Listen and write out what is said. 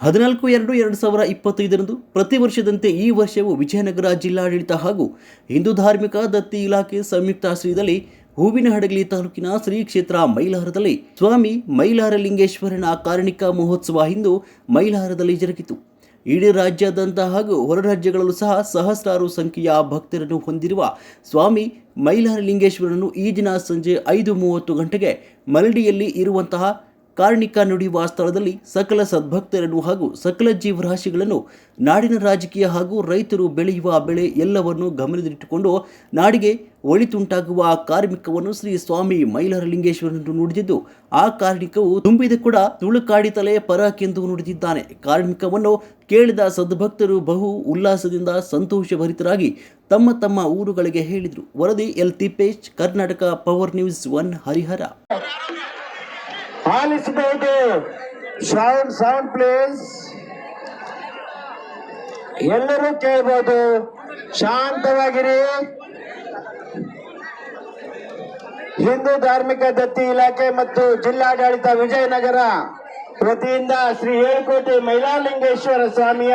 ಹದಿನಾಲ್ಕು ಎರಡು ಎರಡು ಸಾವಿರ ಇಪ್ಪತ್ತೈದರಂದು ಪ್ರತಿ ವರ್ಷದಂತೆ ಈ ವರ್ಷವೂ ವಿಜಯನಗರ ಜಿಲ್ಲಾಡಳಿತ ಹಾಗೂ ಹಿಂದೂ ಧಾರ್ಮಿಕ ದತ್ತಿ ಇಲಾಖೆ ಸಂಯುಕ್ತಾಶ್ರಯದಲ್ಲಿ ಹೂವಿನ ಹಡಗಲಿ ತಾಲೂಕಿನ ಶ್ರೀ ಕ್ಷೇತ್ರ ಮೈಲಾರದಲ್ಲಿ ಸ್ವಾಮಿ ಮೈಲಾರ ಲಿಂಗೇಶ್ವರನ ಕಾರಣಿಕ ಮಹೋತ್ಸವ ಇಂದು ಮೈಲಾರದಲ್ಲಿ ಜರುಗಿತು. ಇಡೀ ರಾಜ್ಯಾದ್ಯಂತ ಹಾಗೂ ಹೊರ ರಾಜ್ಯಗಳಲ್ಲೂ ಸಹ ಸಹಸ್ರಾರು ಸಂಖ್ಯೆಯ ಭಕ್ತರನ್ನು ಹೊಂದಿರುವ ಸ್ವಾಮಿ ಮೈಲಾರ ಲಿಂಗೇಶ್ವರನು ಈ ದಿನ ಸಂಜೆ ಐದು ಮೂವತ್ತು ಗಂಟೆಗೆ ಮರಡಿಯಲ್ಲಿ ಇರುವಂತಹ ಕಾರ್ಣಿಕ ನುಡಿಯುವ ಸ್ಥಳದಲ್ಲಿ ಸಕಲ ಸದ್ಭಕ್ತರನ್ನು ಹಾಗೂ ಸಕಲ ಜೀವರಾಶಿಗಳನ್ನು ನಾಡಿನ ರಾಜಕೀಯ ಹಾಗೂ ರೈತರು ಬೆಳೆಯುವ ಬೆಳೆ ಎಲ್ಲವನ್ನು ಗಮನದಲ್ಲಿಟ್ಟುಕೊಂಡು ನಾಡಿಗೆ ಒಳಿತುಂಟಾಗುವ ಕಾರ್ಮಿಕವನ್ನು ಶ್ರೀ ಸ್ವಾಮಿ ಮೈಲಾರಲಿಂಗೇಶ್ವರನನ್ನು ನುಡಿದಿದ್ದು, ಆ ಕಾರ್ಮಿಕವು ತುಂಬಿದ ಕೂಡ ತುಳುಕಾಡಿತಲೇ ಪರಕೆಂದು ನುಡಿದಿದ್ದಾನೆ. ಕಾರ್ಮಿಕವನ್ನು ಕೇಳಿದ ಸದ್ಭಕ್ತರು ಬಹು ಉಲ್ಲಾಸದಿಂದ ಸಂತೋಷಭರಿತರಾಗಿ ತಮ್ಮ ತಮ್ಮ ಊರುಗಳಿಗೆ ಹೇಳಿದರು. ವರದಿ L Tippesh, Karnataka power news one Harihar. ಆಲಿಸಬಹುದು. ಸೌಂಡ್ ಸೌಂಡ್ ಪ್ಲೇಸ್ ಎಲ್ಲರೂ ಕೇಳ್ಬೋದು. ಶಾಂತವಾಗಿರಿ. ಹಿಂದೂ ಧಾರ್ಮಿಕ ದತ್ತಿ ಇಲಾಖೆ ಮತ್ತು ಜಿಲ್ಲಾಡಳಿತ ವಿಜಯನಗರ ವತಿಯಿಂದ ಶ್ರೀ ಏಳ್ಕೋಟೆ ಮೈಲಾಲಿಂಗೇಶ್ವರ ಸ್ವಾಮಿಯ